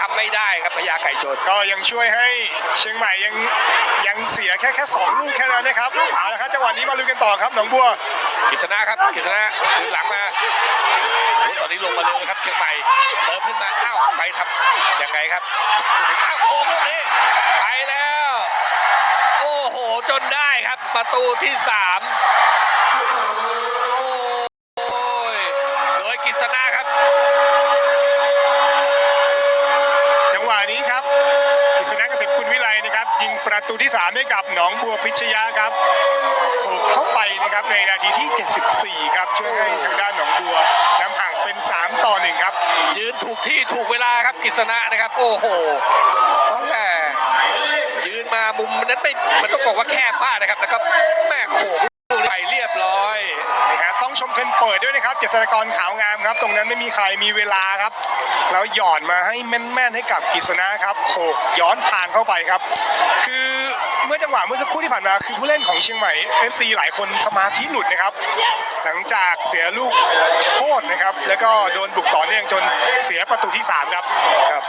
ทำไม่ได้ครับพญาไก่ชน ก็ยังช่วยให้เชียงใหม่ยังยังเสียแค่แค่สองลูกแค่นั้นนะครับเอาละครับจังหวะนี้มาลุยกันต่อครับหนองบัวกฤษณะครับกฤษณะคืนหลังมาโอ้ตอนนี้ลงมาเร็วนะครับเชียงใหม่เติมขึ้นมาอ้าวไปทำยังไงครับอ้าวโค้งลูกนี้ไปแล้ว โอ้โหจนได้ครับประตูที่สามโอ้ยโดยกฤษณะ ยิงประตูที่ 3 ให้กับหนองบัวพิชยาครับโขกเข้าไปนะครับในนาทีที่ 74 ครับช่วยให้ทางด้านหนองบัวนำห่างเป็น 3 ต่อ 1 ครับ ยืนถูกที่ถูกเวลาครับกฤษณะนะครับ โอ้โหแม่ยืนมามุมนั้นไม่มันต้องบอกว่าแคบมากนะครับแล้วก็แม่โขกลูกไปเรียบร้อย นะครับต้องชม เคนเปิดด้วยนะครับเจษฎากรขาวงามครับ ตรงนั้นไม่มีใครมีเวลาครับ แล้วหย่อนมาให้แม่นๆให้กับกฤษณะครับโขกย้อนทางเข้าไปครับ คือเมื่อจังหวะเมื่อสักครู่ที่ผ่านมาคือผู้เล่นของเชียงใหม่ FC หลายคนสมาธิหลุดนะครับ หลังจากเสียลูกโทษนะครับ แล้วก็โดนบุกต่อเนื่องจนเสียประตูที่ 3 ครับครับ